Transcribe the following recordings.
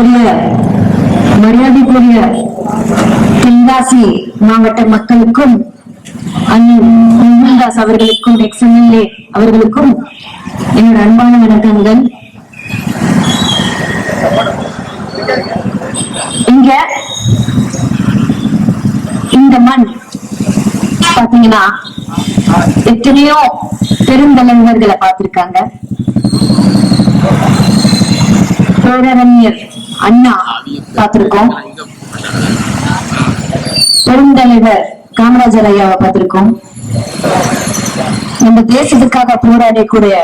நம்முடைய மரியாதைக்குரிய தென்காசி மாவட்ட மக்களுக்கும் அண்ணன் அவர்களுக்கும் எக்ஸ் எம்எல்ஏ அவர்களுக்கும் என்னோட அன்பான வணக்கங்கள். இங்க இந்த மண் பாத்தீங்கன்னா எத்தனையோ பெருந்தலைவர்களை பார்த்திருக்காங்க. பேரறிஞர் அண்ணா பார்த்திருக்கோம். பெருந்தலைவர் காமராஜர் ஐயாவை பார்த்திருக்கோம். நம்ம தேசத்துக்காக போராடக்கூடிய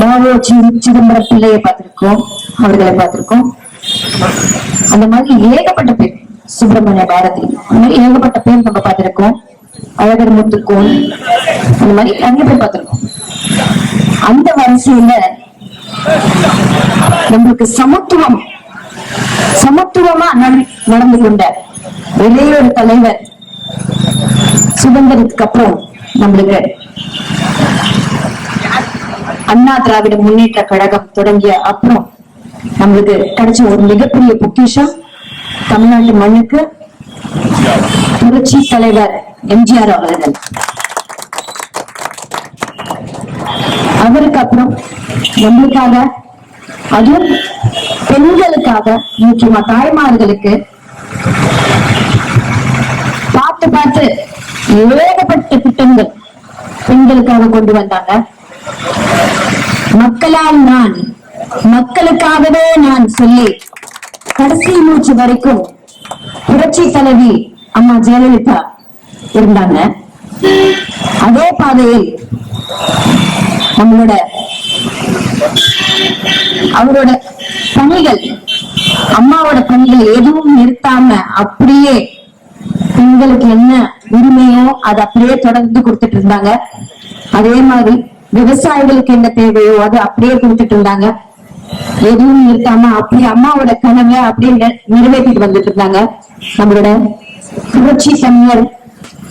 பாபு சிதம்பரம் பிள்ளையை பார்த்திருக்கோம். அவர்களை பார்த்திருக்கோம். அந்த மாதிரி ஏகப்பட்ட பேர் சுப்பிரமணிய பாரதி. அந்த மாதிரி ஏகப்பட்ட பேர் நம்ம பார்த்திருக்கோம். அழகர் முத்துக்கோன். அந்த மாதிரி நிறைய பேர் பார்த்திருக்கோம். அந்த வரிசையில நம்மளுக்கு சமத்துவம் சமத்துவமா நட- நடந்து கொண்ட ஒரே ஒரு தலைவர் சுதந்திரத்துக்கு அப்புறம் நம்மளுக்கு அண்ணா திராவிட முன்னேற்ற கழகம் தொடங்கிய அப்புறம் நம்மளுக்கு கிடைச்ச ஒரு மிகப்பெரிய பொக்கிஷம் தமிழ்நாட்டு மண்ணுக்கு புரட்சி தலைவர் எம்ஜிஆர் அவர்கள். அவருக்கு அப்புறம் நம்மளுக்காக அதுவும் பெண்களுக்காக முக்கியமா தாய்மார்களுக்கு பார்த்து பார்த்து ஏகப்பட்ட திட்டங்கள் பெண்களுக்காக கொண்டு வந்தாங்க. மக்களால் நான் மக்களுக்காகவே நான் சொல்லி கடைசி மூச்சு வரைக்கும் புரட்சி தலைவி அம்மா ஜெயலலிதா இருந்தாங்க. அதே பாதையில் நம்மளோட அவரோட பணிகள் அம்மாவோட பணிகள் எதுவும் நிறுத்தாம அப்படியே பெண்களுக்கு என்ன உரிமையோ அது அப்படியே தொடர்ந்து கொடுத்துட்டு இருந்தாங்க. அதே மாதிரி விவசாயிகளுக்கு என்ன தேவையோ அது அப்படியே கொடுத்துட்டு இருந்தாங்க. எதுவும் நிறுத்தாம அப்படியே அம்மாவோட கனவை அப்படியே நிறைவேற்றிட்டு வந்துட்டு இருந்தாங்க. நம்மளோட புரட்சி தமிழர்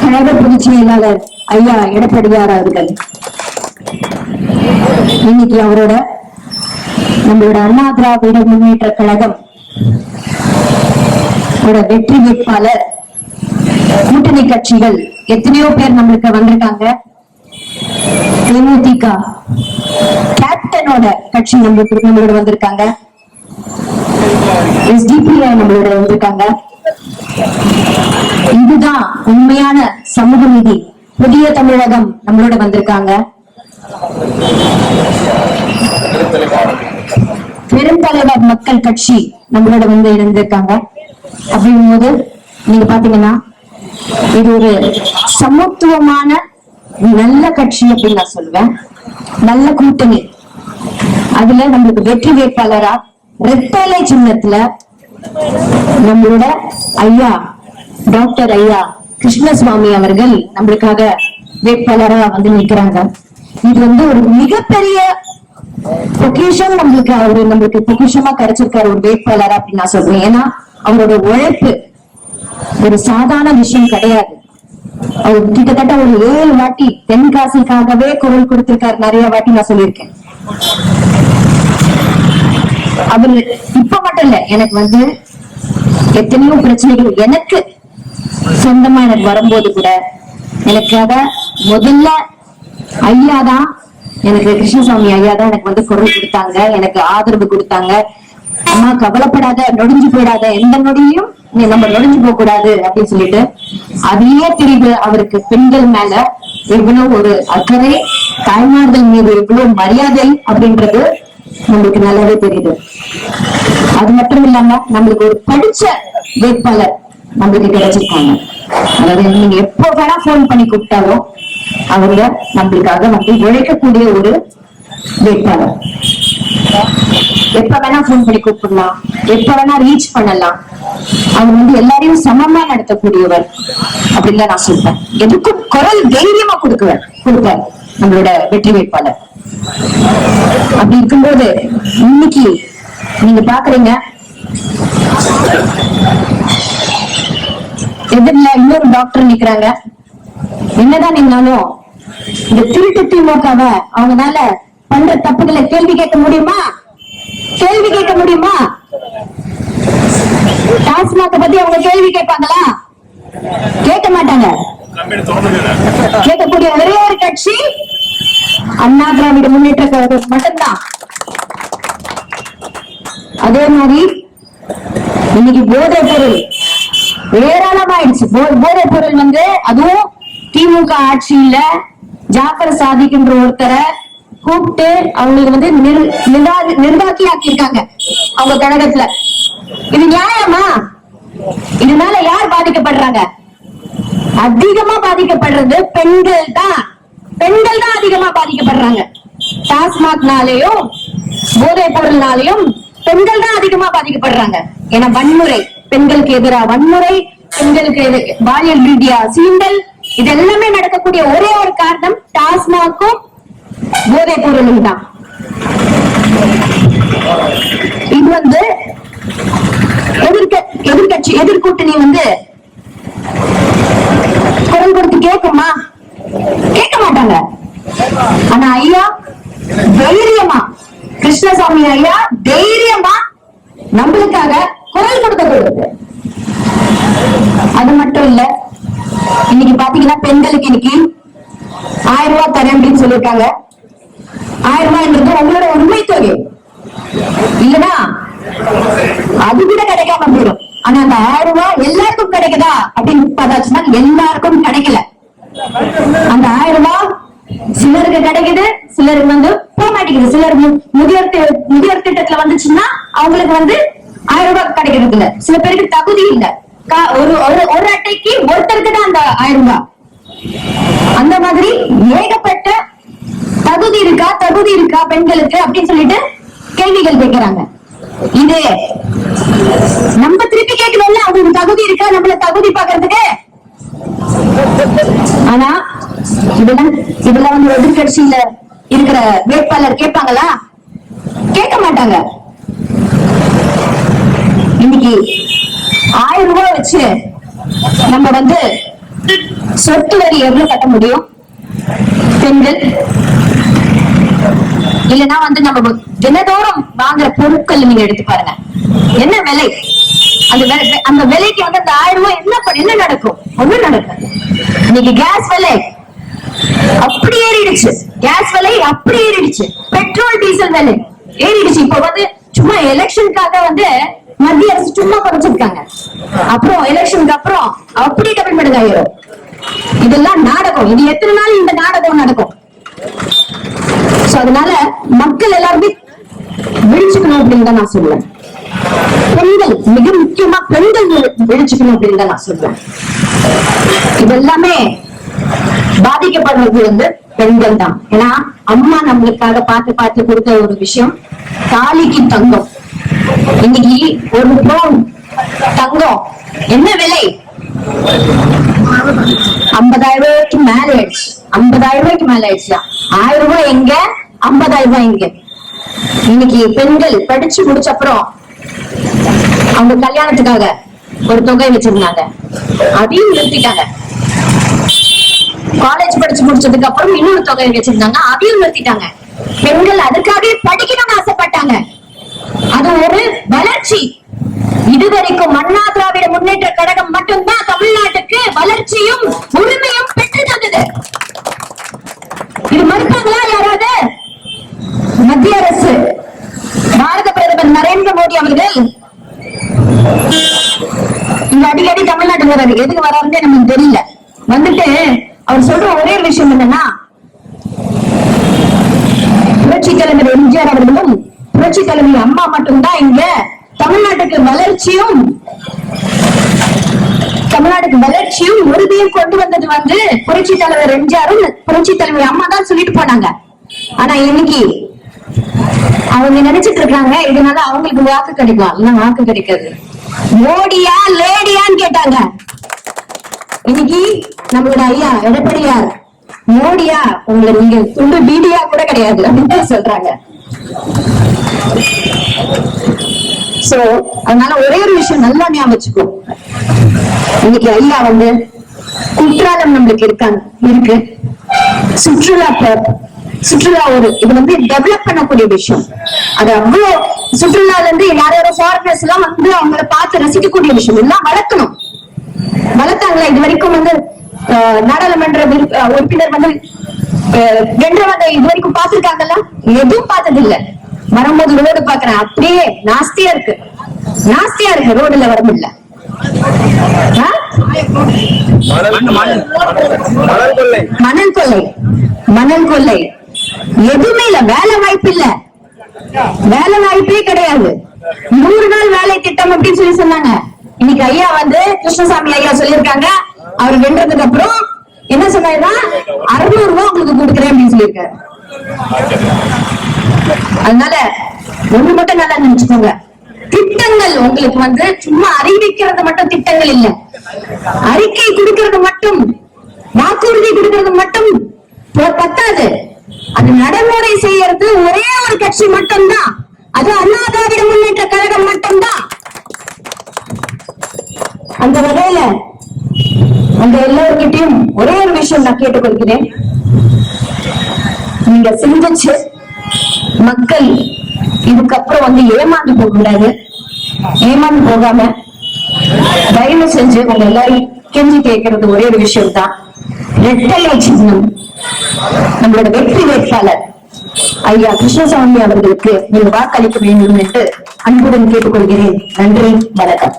கழக பொதுச் செயலாளர் ஐயா எடப்பாடியார் அவர்கள். இன்னைக்கு அவரோட நம்மளோட அண்ணா திராவிட முன்னேற்ற கழகம் வெற்றி வேட்பாளர் கூட்டணி கட்சிகள் எத்தனையோ பேர் நம்மளுக்கு வந்திருக்காங்க. தேமுதிக கேப்டனோட கட்சி நம்மளுக்கு நம்மளோட வந்திருக்காங்க. எஸ்டிபிஐ நம்மளோட வந்திருக்காங்க. இதுதான் உண்மையான சமூக நீதி. புதிய தமிழகம் நம்மளோட வந்திருக்காங்க. பெருந்தலைவர் மக்கள் கட்சி நம்மளோட வந்து இருந்திருக்காங்க அப்படிங்கும்போது நீங்க பாத்தீங்கன்னா இது ஒரு சமத்துவமான நல்ல கட்சி அப்படின்னு நான் சொல்லுவேன். நல்ல கூட்டணி. அதுல நம்மளுக்கு வெற்றி வேட்பாளரா ரெட்டலை சின்னத்துல நம்மளோட ஐயா டாக்டர் ஐயா கிருஷ்ணசுவாமி அவர்கள் நம்மளுக்காக வேட்பாளரா வந்து நிக்கிறாங்க. இது வந்து ஒரு மிகப்பெரிய பொக்கிஷம் நம்மளுக்கு அவரு நம்மளுக்கு பொக்கிஷமா கிடைச்சிருக்காரு ஒரு வேட்பாளர் அப்படின்னு நான் சொல்றேன். ஏன்னா அவரோட உழைப்பு ஒரு சாதாரண விஷயம் கிடையாது. அவர் கிட்டத்தட்ட ஒரு ஏழு வாட்டி தென்காசிக்காகவே குரல் கொடுத்திருக்காரு. நிறைய வாட்டி நான் சொல்லியிருக்கேன். அவர் இப்ப மட்டும் இல்ல எனக்கு வந்து எத்தனையோ பிரச்சனைகள் எனக்கு சொந்தமா எனக்கு வரும்போது கூட எனக்காக முதல்ல ஐயா தான் எனக்கு கிருஷ்ணசாமி ஐயா தான் எனக்கு வந்து குரல் கொடுத்தாங்க எனக்கு ஆதரவு கொடுத்தாங்க. அம்மா கவலைப்படாத நொடிஞ்சு போயிடாத. எந்த நொடியும் நீ நம்ம நொடிஞ்சு போக கூடாது அப்படின்னு சொல்லிட்டு அதையே தெரியுது அவருக்கு பெண்கள் மேல எவ்வளவு ஒரு அக்கறை தாய்மார்கள் மீது எவ்வளவு மரியாதை அப்படின்றது நம்மளுக்கு நல்லாவே தெரியுது. அது மட்டும் இல்லாம நம்மளுக்கு ஒரு படிச்ச வேட்பாளர் நம்மளுக்கு கிடைச்சிருக்காங்க. அதாவது நீங்க எப்போ வேணா போன் பண்ணி கூப்பிட்டாலும் அவங்க நம்மளுக்காக வந்து உழைக்கக்கூடிய ஒரு வேட்பாளர். எப்ப வேணா போன் பண்ணி கூப்பிடலாம். எப்ப வேணா ரீச் பண்ணலாம். அவர் வந்து எல்லாரையும் சமமா நடத்தக்கூடியவர் அப்படின்னு நான் சொல்றேன். எதுக்கும் குரல் தைரியமா கொடுக்குவார். கொடுப்பார் நம்மளோட வெற்றி வேட்பாளர். அப்படி இருக்கும்போது இன்னைக்கு நீங்க பாக்குறீங்க. எதிரில இன்னொரு டாக்டர் நிக்கிறாங்க. என்னதான் இருந்தாலும் இந்த திருட்டு திமுகவை அவங்களால பண்ற தப்புகளை கேள்வி கேட்க முடியுமா? கேள்வி கேட்க முடியுமா? டாஸ்மாக பத்தி அவங்க கேள்வி கேட்பாங்களா? கேட்க மாட்டாங்க. கேட்கக்கூடிய ஒரே ஒரு கட்சி அண்ணா திராவிட முன்னேற்ற கழகம் மட்டும்தான். அதே மாதிரி இன்னைக்கு போதை பொருள் ஏராளமாயிடுச்சு. போதை பொருள் வந்து அதுவும் திமுக ஆட்சியில ஜாஃபர் சாதிக்கின்ற ஒருத்தரை கூப்பிட்டு அவங்களுக்கு வந்து நிர்வாகி ஆக்கியிருக்காங்க அவங்க கழகத்துல. இது நியாயமா? இதனால யார் பாதிக்கப்படுறாங்க? அதிகமா பாதிக்கப்படுறது பெண்கள் தான். பெண்கள் தான் அதிகமா பாதிக்கப்படுறாங்க. டாஸ்மாக்னாலேயும் போதை பொருள்னாலையும் பெண்கள் தான் அதிகமா பாதிக்கப்படுறாங்க. ஏன்னா வன்முறை பெண்களுக்கு எதிராக வன்முறை பெண்களுக்கு பாலியல் ரீதியா சீண்டல் இது எல்லாமே நடக்கக்கூடிய ஒரே ஒரு காரணம் டாஸ்மாக்கும் போதைப் பொருளும் தான். இது வந்து எதிர்க்க எதிர்கட்சி எதிர்கூட்டணி வந்து குரல் கொடுத்து கேட்குமா? கேட்க மாட்டாங்க. ஆனா ஐயா தைரியமா கிருஷ்ணசாமி ஐயா தைரியமா நம்மளுக்காக குரல் கொடுக்க கொடுக்குது அது மட்டும் இல்ல இன்னைக்கு பாத்தீங்கன்னா பெண்களுக்கு இன்னைக்கு ஆயிரம் ரூபாய் தரேன் அப்படின்னு சொல்லிருக்காங்க ஆயிரம் ரூபாய்ன்றது உங்களோட உண்மை தொகை இல்லனா அது கூட கிடைக்காம போயிடும். ஆனா அந்த ஆயிரம் ரூபாய் எல்லாருக்கும் கிடைக்குதா அப்படின்னு பார்த்தாச்சுன்னா எல்லாருக்கும் கிடைக்கல. அந்த ஆயிரம் ரூபாய் சிலருக்கு கிடைக்குது சிலருக்கு வந்து போக மாட்டேங்குது. சிலர் முதியோர் முதியோர் திட்டத்துல வந்துச்சுன்னா அவங்களுக்கு வந்து ஆயிரம் ரூபாய் கிடைக்கிறது இல்ல சில பேருக்கு தகுதி இல்ல. ஒரு ஒரு ஒரு அட்டைக்கு ஒருத்தருக்கு தான் அந்த ஆயிரம் ரூபாய். அந்த மாதிரி ஏகப்பட்ட தகுதி இருக்கா தகுதி இருக்கா பெண்களுக்கு அப்படின்னு சொல்லிட்டு கேள்விகள் கேட்கிறாங்க. இது நம்ம திருப்பி கேட்கணும்ல அவங்களுக்கு தகுதி இருக்கா நம்மள தகுதி பாக்குறதுக்கு ஆனா இதெல்லாம் இதெல்லாம் வந்து எதிர்கட்சியில இருக்கிற வேட்பாளர் கேட்பாங்களா? கேட்க மாட்டாங்க. இன்னைக்கு ஆயிரம் ரூபாய் வச்சு நம்ம வந்து சொத்து வரி எவ்வளவு கட்ட முடியும்? பெண்கள். இல்லனா வந்து நம்ம தினதோறும் வாங்குற பொருட்கள் நீங்க எடுத்து பாருங்க. என்ன விலை? அந்த விலை- அந்த விலைக்கு வந்து அந்த ஆயிரம் ரூபாய் என்ன பண்ண- என்ன நடக்கும்? ஒண்ணும் நடக்காது இன்னைக்கு கேஸ் விலை அப்படி ஏறிடுச்சு. கேஸ் விலை அப்படி ஏறிடுச்சு. பெட்ரோல் டீசல் விலை ஏறிடுச்சு. இப்ப வந்து சும்மா எலெக்ஷனுக்காக வந்து மத்திய அரசு சும்மா குறைச்சிருக்காங்க. அப்புறம் எலெக்ஷனுக்கு அப்புறம் அப்படி டபுள் மடங்கு ஆயிரும். இதெல்லாம் நாடகம். இது எத்தனை நாள் இந்த நாடகம் நடக்கும்? சோ அதனால மக்கள் எல்லாருமே விழிச்சுக்கணும் அப்படின்னு தான் நான் சொல்லுவேன். பெண்கள் மிக முக்கியமா பெண்கள் விழிச்சுக்கணும் அப்படின்னு தான் நான் சொல்லுவேன். இது எல்லாமே பாதிக்கப்படுறது வந்து பெண்கள் தான். ஏன்னா அம்மா நம்மளுக்காக பார்த்து பார்த்து கொடுத்த ஒரு விஷயம் தாலிக்கு தங்கம். இன்னைக்கு ஒரு பவுன் தங்கம். என்ன விலை? ஐம்பதாயிரம் ரூபாய்க்கு மேல ஆயிடுச்சு. ஐம்பதாயிரம் ரூபாய்க்கு மேல ஆயிடுச்சு. ஆயிரம் ரூபாய் எங்க? ஐம்பதாயிரம் ரூபாய் எங்க இன்னைக்கு பெண்கள் படிச்சு முடிச்ச அப்புறம் அவங்க கல்யாணத்துக்காக ஒரு தொகை வச்சிருந்தாங்க. அதையும் நிறுத்திட்டாங்க. காலேஜ் படிச்சு முடிச்சதுக்கு அப்புறம் இன்னொரு தொகை வச்சிருந்தாங்க. அதையும் நிறுத்திட்டாங்க. பெண்கள் அதுக்காகவே படிக்கணும்னு ஆசைப்பட்டாங்க. அது ஒரு வளர்ச்சி. இதுவரைக்கும் அண்ணா திராவிட முன்னேற்ற கழகம் மட்டும்தான் தமிழ்நாட்டுக்கு வளர்ச்சியும் உரிமையும் பெற்று தந்தது. இது மறுப்பாங்களா யாராவது? மத்திய அரசு. பாரத பிரதமர் நரேந்திர மோடி அவர்கள். இங்க அடிக்கடி தமிழ்நாட்டுக்கு வராரு எதுக்கு வராருன்னு நமக்கு தெரியல. வந்துட்டு அவர் சொல்ற ஒரே விஷயம் என்னன்னா புரட்சி தலைவர் எம்ஜிஆர் அவர்களும் புரட்சி தலைவி அம்மா மட்டும்தான் இங்க. தமிழ்நாட்டுக்கு வளர்ச்சியும் தமிழ்நாட்டுக்கு வளர்ச்சியும் உறுதியும் கொண்டு வந்தது வந்து புரட்சி தலைவர் எம்ஜிஆரும் புரட்சி தலைவி அம்மா தான் சொல்லிட்டு போனாங்க. ஆனா இன்னைக்கு அவங்க நினைச்சிட்டு இருக்காங்க இதனால அவங்களுக்கு வாக்கு கிடைக்கும் இல்ல வாக்கு கிடைக்காது. மோடியா லேடியான்னு கேட்டாங்க. இன்னைக்கு நம்மளோட ஐயா எடப்பாடியார் மோடியா உங்களை நீங்க துண்டு பீடியா கூட கிடையாது அப்படின்னு சொல்றாங்க. சோ அதனால ஒரே ஒரு விஷயம் நல்லா ஞாபகம் வச்சுக்கோ. இன்னைக்கு ஐயா வந்து குற்றாலம் நம்மளுக்கு இருக்காங்க. இருக்கு. சுற்றுலா சுற்றுலா ஒரு இது வந்து டெவலப் பண்ணக்கூடிய விஷயம். அது அவ்வளவு சுற்றுலால இருந்து யாரோ ஃபாரினர்ஸ் எல்லாம் வந்து அவங்கள பார்த்து ரசிக்கக்கூடிய விஷயம். எல்லாம் வளர்க்கணும். வளர்த்தாங்களா? இது வரைக்கும் வந்து நாடாளுமன்ற உறுப்பினர் வந்து அஹ், வென்றவங்க இது வரைக்கும் பார்த்திருக்காங்கல்ல எதுவும் பார்த்தது இல்லை வரும்போது ரோடு பாக்குறேன் அப்படியே நாஸ்தியா இருக்கு. நாஸ்தியா இருக்கு. ரோடுல வர முடியல? மணல் கொள்ளை. மணல் கொள்ளை. மணல் கொள்ளை. எதுவுமே இல்ல. வேலை வாய்ப்பு இல்ல. வேலை வாய்ப்பே கிடையாது. நூறு நாள் வேலை திட்டம் அப்படின்னு சொல்லி சொன்னாங்க. இன்னைக்கு ஐயா வந்து கிருஷ்ணசாமி ஐயா சொல்லியிருக்காங்க. அவர் வென்றதுக்கு அப்புறம் என்ன சொன்னாருன்னா அறுநூறு ரூபாய் உங்களுக்கு கொடுக்குறேன் அப்படின்னு சொல்லியிருக்காரு. அதனால ஒண்ணு மட்டும் நல்லா நினைச்சுக்கோங்க. திட்டங்கள் உங்களுக்கு வந்து சும்மா அறிவிக்கிறது மட்டும் திட்டங்கள் இல்ல. அறிக்கை கொடுக்கிறது மட்டும் வாக்குறுதி கொடுக்கிறது மட்டும் பத்தாது. அது நடைமுறை செய்யறது ஒரே ஒரு கட்சி மட்டும்தான். அது அண்ணா திராவிட முன்னேற்ற கழகம் மட்டும்தான். அந்த வகையில உங்க எல்லோருக்கிட்டையும் ஒரே ஒரு விஷயம் நான் கேட்டுக்கொள்கிறேன். நீங்க சிந்திச்சு மக்கள் இதுக்கப்புறம் வந்து ஏமாந்து போக கூடாது. ஏமாந்து போகாம தயவு செஞ்சு உங்க எல்லாரும் கெஞ்சி கேட்கறது ஒரே ஒரு விஷயம் தான் ரெட்டலை சின்னம். நம்மளோட வெற்றி வேட்பாளர் ஐயா கிருஷ்ணசாமி அவர்களுக்கு நீங்க வாக்களிக்க வேண்டும் என்று அன்புடன் கேட்டுக்கொள்கிறேன். நன்றி வணக்கம்.